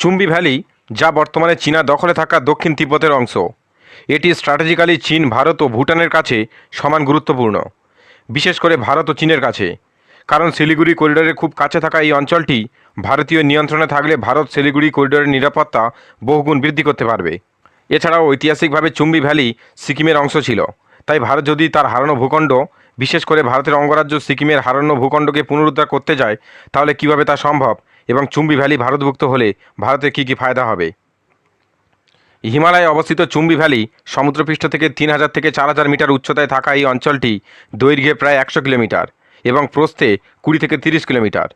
Chumbi valley, যা বর্তমানে চীনা দখলে থাকা দক্ষিণ তিব্বতের অংশ। এটি স্ট্র্যাটেজিক্যালি চীন, ভারত ও ভুটানের কাছে সমান গুরুত্বপূর্ণ, বিশেষ করে ভারত ও চীনের কাছে। কারণ শিলিগুড়ি করিডোরের খুব কাছে থাকা এই অঞ্চলটি ভারতীয় নিয়ন্ত্রণে থাকলে ভারত শিলিগুড়ি করিডোরের নিরাপত্তা বহুগুণ বৃদ্ধি করতে পারবে। এছাড়াও ঐতিহাসিকভাবে চুম্বি ভ্যালি সিকিমের অংশ ছিল, তাই ভারত যদি তার হারানো ভূখণ্ড, বিশেষ করে ভারতের অঙ্গরাজ্য সিকিমের হারানো ভূখণ্ডকে পুনরুদ্ধার করতে যায়, তাহলে কীভাবে তা সম্ভব? এবং চুম্বি ভ্যালি ভারতভুক্ত হলে ভারতের কী কী ফায়দা হবে? হিমালয়ে অবস্থিত চুম্বি ভ্যালি সমুদ্রপৃষ্ঠ থেকে তিন হাজার থেকে চার হাজার মিটার উচ্চতায় থাকা এই অঞ্চলটি দৈর্ঘ্যে প্রায় একশো কিলোমিটার এবং প্রস্থে কুড়ি থেকে তিরিশ কিলোমিটার।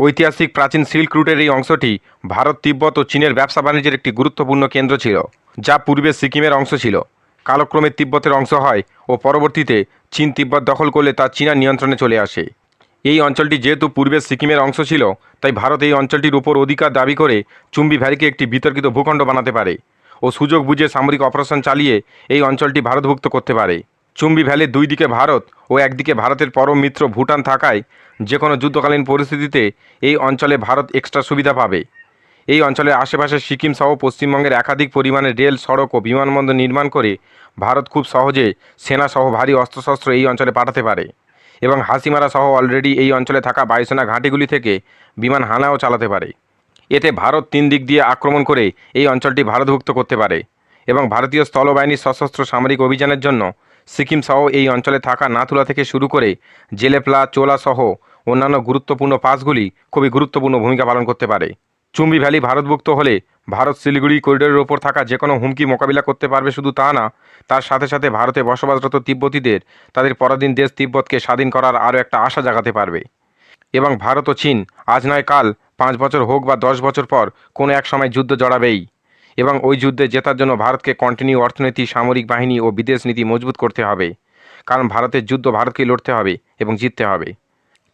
ঐতিহাসিক প্রাচীন সিল্ক রুটের এই অংশটি ভারত, তিব্বত ও চীনের ব্যবসা বাণিজ্যের একটি গুরুত্বপূর্ণ কেন্দ্র ছিল, যা পূর্বে সিকিমের অংশ ছিল। কালক্রমে তিব্বতের অংশ হয় ও পরবর্তীতে চীন তিব্বত দখল করলে তা চীনা নিয়ন্ত্রণে চলে আসে। এই অঞ্চলটি যেহেতু পূর্বে সিকিমের অংশ ছিল, তাই ভারত এই অঞ্চলটির উপর অধিকার দাবি করে চুম্বি ভ্যালিকে একটি বিতর্কিত ভূখণ্ড বানাতে পারে ও সুযোগ বুঝে সামরিক অপারেশন চালিয়ে এই অঞ্চলটি ভারতভুক্ত করতে পারে। চুম্বি ভ্যালির দুই দিকে ভারত ও একদিকে ভারতের পরম মিত্র ভুটান থাকায় যে কোনো যুদ্ধকালীন পরিস্থিতিতে এই অঞ্চলে ভারত এক্সট্রা সুবিধা পাবে। এই অঞ্চলের আশেপাশে সিকিম সহ পশ্চিমবঙ্গের একাধিক পরিমাণে রেল, সড়ক ও বিমানবন্দর নির্মাণ করে ভারত খুব সহজে সেনা সহ ভারী অস্ত্রশস্ত্র এই অঞ্চলে পাঠাতে পারে। এবং হাসিমারা সহ অলরেডি এই অঞ্চলে থাকা বায়ুসেনা ঘাঁটিগুলি থেকে বিমান হানাও চালাতে পারে। এতে ভারত তিন দিক দিয়ে আক্রমণ করে এই অঞ্চলটি ভারতভুক্ত করতে পারে এবং ভারতীয় স্থলবাহিনীর সশস্ত্র সামরিক অভিযানের জন্য সিকিম সহ এই অঞ্চলে থাকা নাথুলা থেকে শুরু করে জেলেপলা, চোলা সহ অন্যান্য গুরুত্বপূর্ণ পাসগুলি খুবই গুরুত্বপূর্ণ ভূমিকা পালন করতে পারে। চুম্বি ভ্যালি ভারতভুক্ত হলে ভারত শিলিগুড়ি করিডোরের ওপর থাকা যে কোনো হুমকি মোকাবিলা করতে পারবে শুধু তা না, তার সাথে সাথে ভারতে বসবাসরত তিব্বতীদের, তাদের পরাধীন দেশ তিব্বতকে স্বাধীন করার আরও একটা আশা জাগাতে পারবে। এবং ভারত ও চীন আজ নয় কাল, পাঁচ বছর হোক বা দশ বছর পর, কোনো এক সময় যুদ্ধ জড়াবেই। এবং ওই যুদ্ধে জেতার জন্য ভারতকে কন্টিনিউ অর্থনীতি, সামরিক বাহিনী ও বিদেশ নীতি মজবুত করতে হবে। কারণ ভারতের যুদ্ধ ভারতকেই লড়তে হবে এবং জিততে হবে।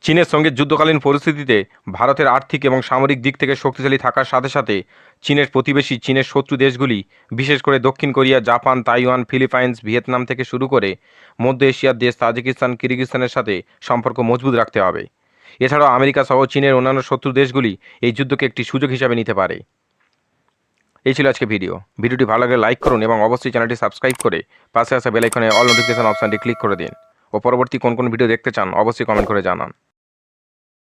চীনের সঙ্গে যুদ্ধকালীন পরিস্থিতিতে ভারতের আর্থিক এবং সামরিক দিক থেকে শক্তিশালী থাকার সাথে সাথে চীনের প্রতিবেশী চীনের শত্রু দেশগুলি, বিশেষ করে দক্ষিণ Korea, Japan, Taiwan, Philippines, Vietnam থেকে শুরু করে মধ্য এশিয়ার দেশ তাজিকিস্তান, কিরগিস্তানের সাথে সম্পর্ক মজবুত রাখতে হবে। এছাড়াও আমেরিকা সহ চীনের অন্যান্য শত্রু দেশগুলি এই যুদ্ধকে একটি সুযোগ হিসাবে নিতে পারে। এই ছিল আজকে ভিডিও। ভিডিওটি ভালো লাগলে লাইক করুন এবং অবশ্যই চ্যানেলটি সাবস্ক্রাইব করে পাশে আসা বেলাইকনে অল নোটিফিকেশন অপশানটি ক্লিক করে দিন। ও পরবর্তী কোন কোন ভিডিও দেখতে চান, অবশ্যই কমেন্ট করে জানান।